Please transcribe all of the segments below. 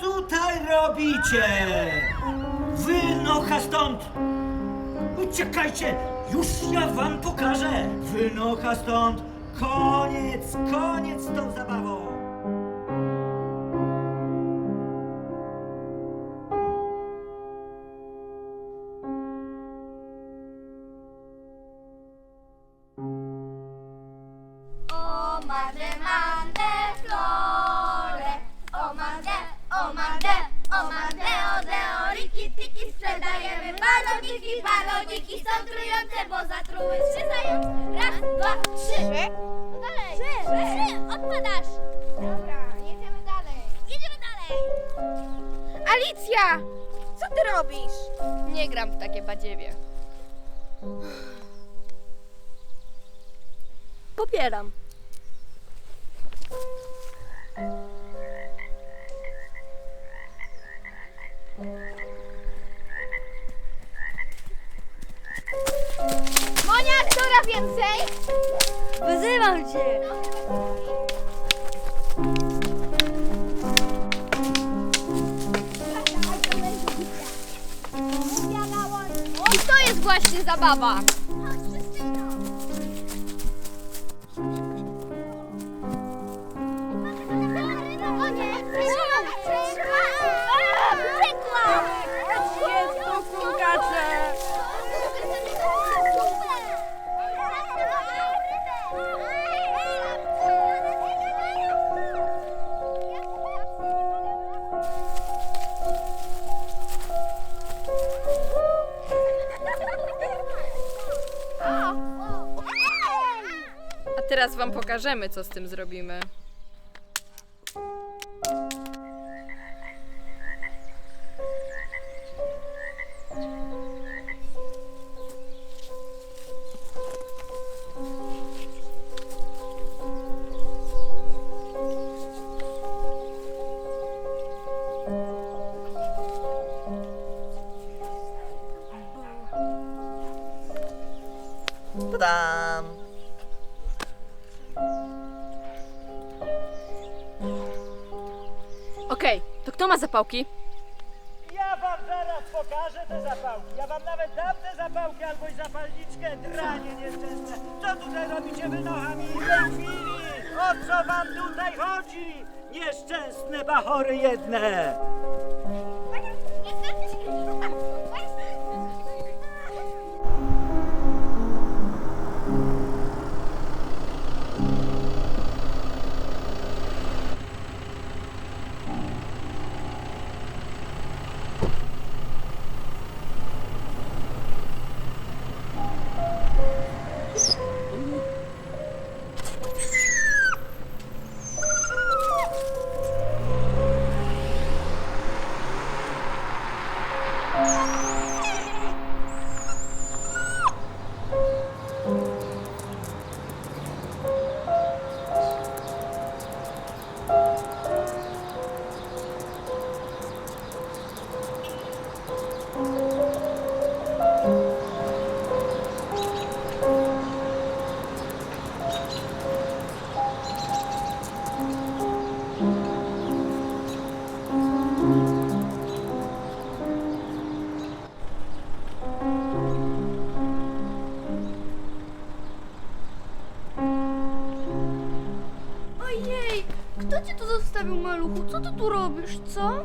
Tutaj robicie? Wynocha stąd! Uciekajcie! Już ja wam pokażę! Wynocha stąd! Koniec, koniec z tą zabawą! Baloniki, baloniki są trujące, bo zatruły trzy zające. Raz, dwa, trzy. No dalej. Trzy, trzy, odpadasz. Dobra, jedziemy dalej. Jedziemy dalej. Alicja! Co ty robisz? Nie gram w takie badziewie. Popieram. Monia, która więcej? Wyzywam cię! I to jest właśnie zabawa. A teraz wam pokażemy, co z tym zrobimy. Okej, to kto ma zapałki? Ja wam zaraz pokażę te zapałki. Ja wam nawet dam te zapałki albo i zapalniczkę, dranie nieszczęsne. Co tutaj robicie wy nochami tej chwili? O co wam tutaj chodzi? Nieszczęsne bachory jedne! Kto cię tu zostawił, maluchu? Co ty tu robisz, co?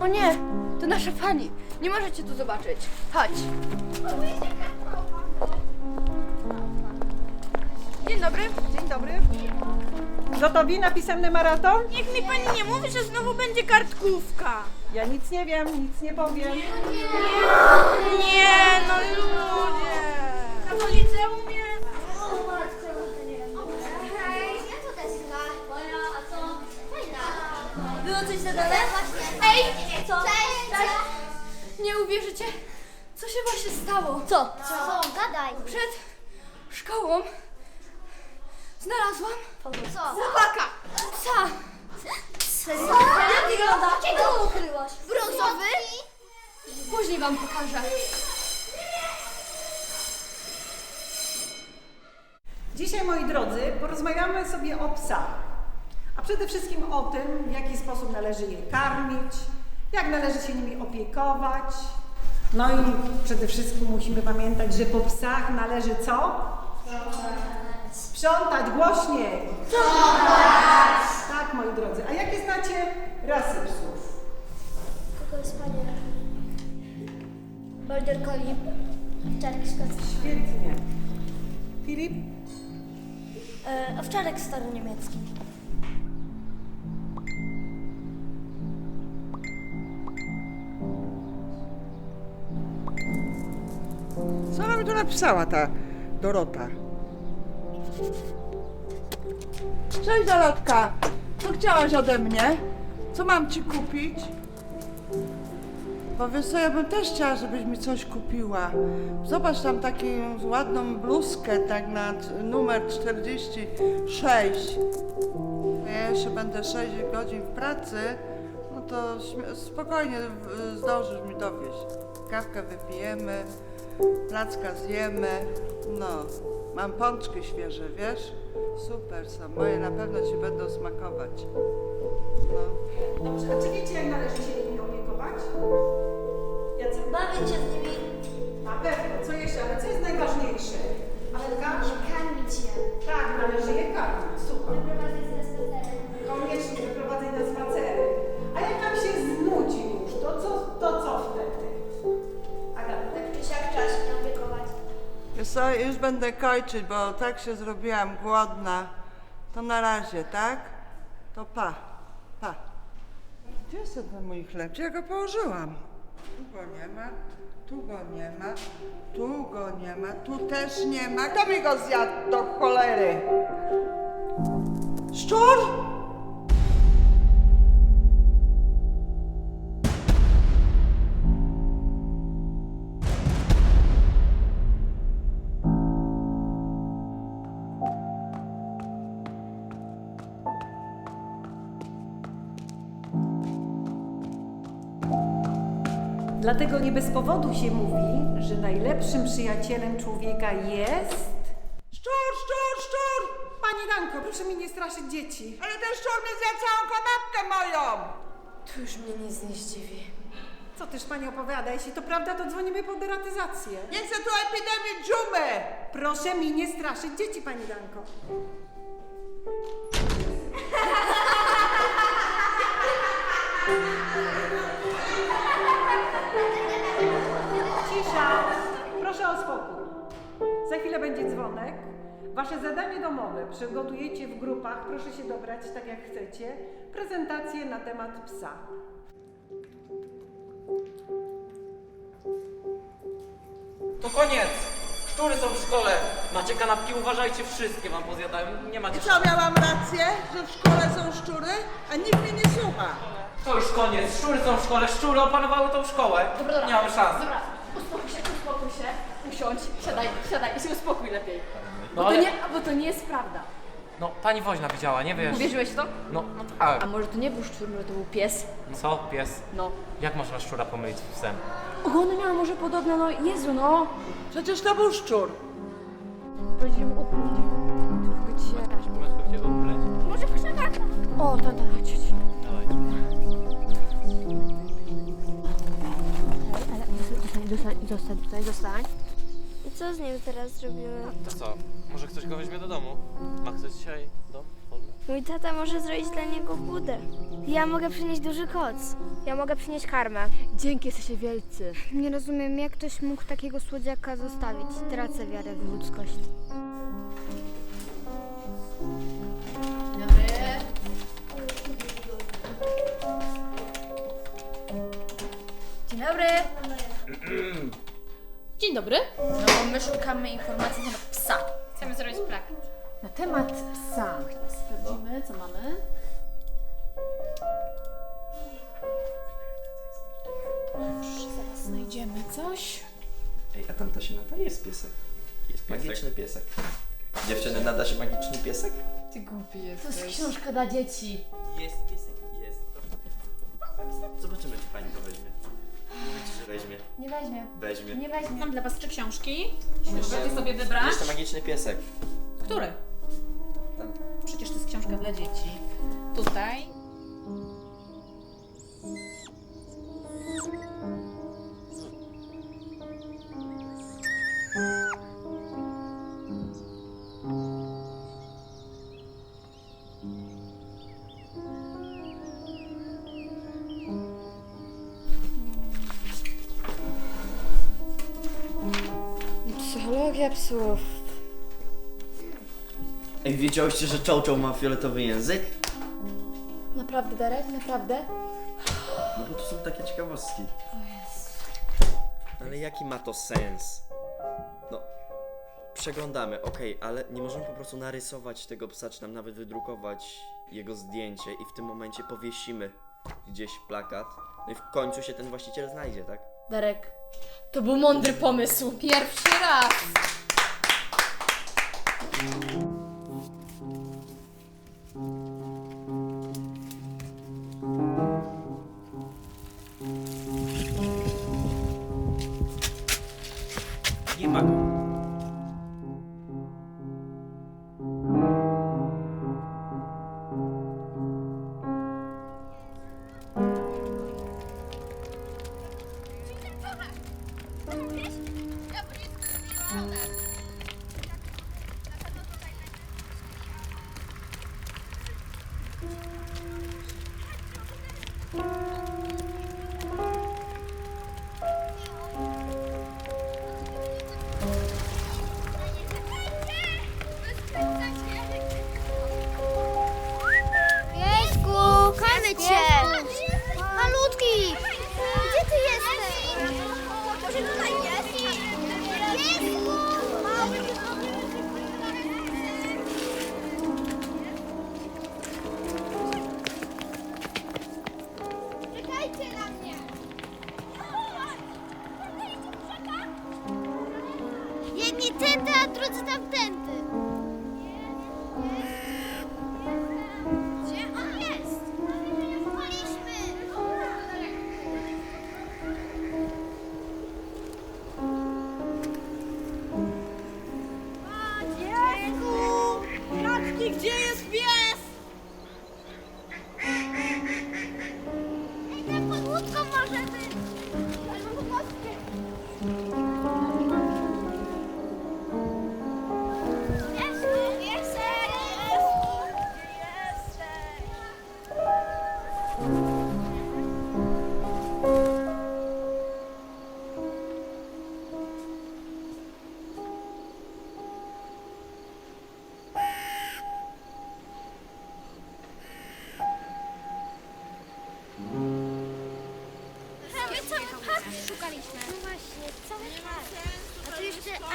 O nie, to nasza pani. Nie możecie tu zobaczyć. Chodź. Dzień dobry. Dzień dobry. Gotowi na pisemny maraton? Niech mi pani nie mówi, że znowu będzie kartkówka. Ja nic nie wiem, nic nie powiem. Nie, no ludzie. A to liceum jest. Dole? Ej, co? Cześć. Nie uwierzycie, co się właśnie stało. Co? Co? Gadaj. Przed szkołą znalazłam Co? chłopaka. Psa. Jak wygląda? Jakiego ukryłaś? Brązowy? Później wam pokażę. Dzisiaj, moi drodzy, porozmawiamy sobie o psach. A przede wszystkim o tym, w jaki sposób należy je karmić, jak należy się nimi opiekować. No i przede wszystkim musimy pamiętać, że po psach należy co? Sprzątać głośniej. Sprzątać! Tak, moi drodzy. A jakie znacie rasy psów? Kogo jest? Border Collie. Owczarek szkocki. Świetnie. Filip? E, owczarek staroniemiecki. Napisała ta Dorota? Cześć Dorotka, co chciałaś ode mnie? Co mam ci kupić? Bo wiesz co, ja bym też chciała, żebyś mi coś kupiła. Zobacz tam taką ładną bluzkę, tak na numer 46. Ja jeszcze będę 6 godzin w pracy, no to spokojnie zdążysz mi dowieść. Kawkę wypijemy, placka zjemy, no. Mam pączki świeże, wiesz? Super są, moje na pewno ci będą smakować. No. Dobrze, a czy wiecie, jak należy się nimi opiekować? Jacek? Bawić się z nimi. Na pewno. Co jeszcze? Ale co jest najważniejsze? Alenka? Karmić je. Tak, należy je karmić. Super. Co, już będę kończyć, bo tak się zrobiłam głodna. To na razie, tak? To pa, pa. Gdzie jest ten mój chleb? Ja go położyłam? Tu go nie ma, tu go nie ma, tu go nie ma, tu też nie ma. Kto mi go zjadł do cholery? Szczur? Dlatego nie bez powodu się mówi, że najlepszym przyjacielem człowieka jest... Szczur, szczur, szczur! Pani Danko, proszę mi nie straszyć dzieci. Ale ten szczur mi zjadł całą kanapkę moją! To już mnie nic nie zdziwi. Co też pani opowiada? Jeśli to prawda, to dzwonimy po deratyzację. Nie chcę tu epidemii dżumy! Proszę mi nie straszyć dzieci, pani Danko. Chwilę będzie dzwonek. Wasze zadanie domowe przygotujecie w grupach, proszę się dobrać tak jak chcecie, prezentację na temat psa. To koniec! Szczury są w szkole. Macie kanapki, uważajcie, wszystkie wam pozjadają. Nie macie I co, miałam rację, że w szkole są szczury? A nikt mnie nie słucha. To już koniec. Szczury są w szkole. Szczury opanowały tą szkołę. Nie mamy szans. Dobra, uspokój się, uspokój się. Usiądź, siadaj, siadaj i się uspokój lepiej. Bo, No to, ale- nie, bo to nie jest prawda. No, pani woźna widziała, nie wiesz. Uwierzyłeś w to? No, no tak. A może to nie był szczur, może to był pies? Co, pies? No. Jak można szczura pomylić z psem? Ogony miała może podobne, no Jezu, no. Przecież to był szczur. Będziemy mu ukłuć. Upleć? Może w krzakach? O, tata, chodź, chodź. Dawaj. Zostań, zostań, zostań tutaj, zostań. Co z nim teraz zrobimy? To co? Może ktoś go weźmie do domu? Ma ktoś dzisiaj dom wolny? Mój tata może zrobić dla niego budę. Ja mogę przynieść duży koc. Ja mogę przynieść karmę. Dzięki, jesteście wielcy. Nie rozumiem, jak ktoś mógł takiego słodziaka zostawić. Tracę wiarę w ludzkość. Dzień dobry. Dzień dobry. My szukamy informacji na temat psa. Chcemy zrobić plakat. Na temat psa. Sprawdzimy, co mamy. Zaraz znajdziemy coś. Ej, a tam to się nada? Jest piesek. Jest magiczny piesek. Dziewczyny, nada się magiczny piesek? Ty głupi jesteś. To jest książka dla dzieci. Jest piesek, jest. Zobaczymy, czy pani to weźmie. Mówicie, że weźmie. Nie weźmie. Weźmie. Nie weźmie. Mam dla was trzy książki. Możecie sobie wybrać. jeszcze magiczny piesek. Które? Tam. Przecież to jest książka dla dzieci. Tutaj. Psychologia psów. Ej, wiedziałyście, że Chow ma fioletowy język? Naprawdę, Darek? Naprawdę? No bo to są takie ciekawostki. Ale jaki ma to sens? No, przeglądamy, okej, ale nie możemy po prostu narysować tego psa, czy nam nawet wydrukować jego zdjęcie i w tym momencie powiesimy gdzieś plakat. No i w końcu się ten właściciel znajdzie, tak? Darek, to był mądry pomysł. Pierwszy raz. Jedni tędy, a drudzy tamtędy.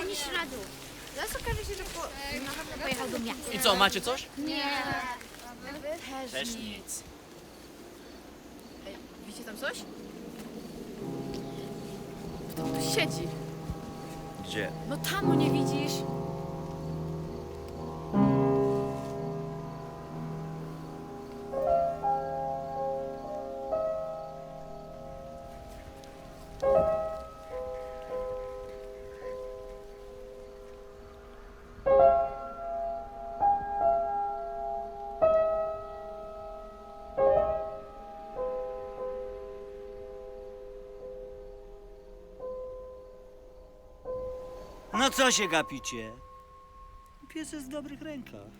Ani śladu. Zaraz okaże się, że po, na pewno pojechał do miasta. I co, macie coś? Nie. Też nic. Widzicie tam coś? Kto tu siedzi? Gdzie? No tam, no nie widzisz? Co się gapicie? Pies jest w dobrych rękach.